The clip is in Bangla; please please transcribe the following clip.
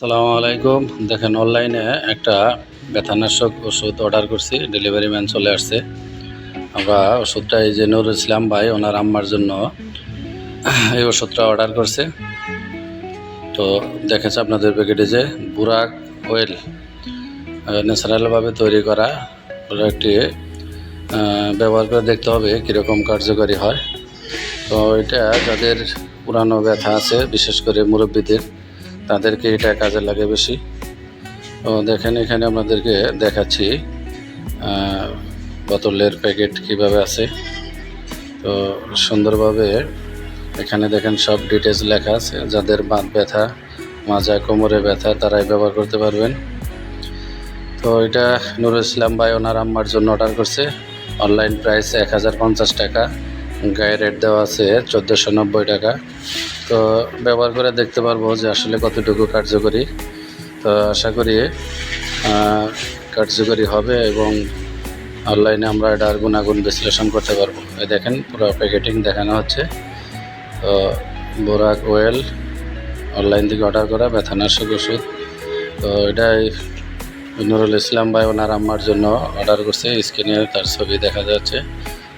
সালামু আলাইকুম। দেখেন অনলাইনে একটা ব্যথানাশক ওষুধ অর্ডার করছি, ডেলিভারি ম্যান চলে আসছে। আমরা ওষুধটা এই যে নুরুল ইসলাম ভাই, ওনার আম্মার জন্য এই ওষুধটা অর্ডার করছে। তো দেখেছে আপনাদের প্যাকেটে যে বুরাক অয়েল ন্যাচারালভাবে তৈরি করা প্রোডাক্টটি ব্যবহার করে দেখতে হবে কীরকম কার্যকরী হয়। তো এটা যাদের পুরানো ব্যথা আছে, বিশেষ করে মুরব্বীদের তাদেরকে এটা কাজে লাগে বেশি। তো দেখেন, এখানে আপনাদেরকে দেখাচ্ছি বোতলের প্যাকেট কীভাবে আছে। তো সুন্দরভাবে এখানে দেখেন সব ডিটেলস লেখা আছে, যাদের বাত ব্যথা, মাজা, কোমরে ব্যথা, তারাই ব্যবহার করতে পারবেন। তো এটা নুরুল ইসলাম ভাই ওনার আম্মার জন্য অর্ডার করছে। অনলাইন প্রাইস এক হাজার পঞ্চাশ টাকা। গায়ে রেট দেওয়া আছে চোদ্দোশো নব্বই টাকা। তো ব্যবহার করে দেখতে পারব যে আসলে কতটুকু কার্যকরী। তো আশা করি কার্যকরী হবে এবং অনলাইনে আমরা এটার গুণাগুণ বিশ্লেষণ করতে পারব। এই দেখেন, পুরো প্যাকেটিং দেখানো হচ্ছে। তো বোরাক ওয়েল অনলাইন থেকে অর্ডার করা, ব্যথানাশক ওষুধ। তো এটাই নুরুল ইসলাম ভাই ওনার আম্মার জন্য অর্ডার করছে। স্ক্রিনে তার ছবি দেখা যাচ্ছে।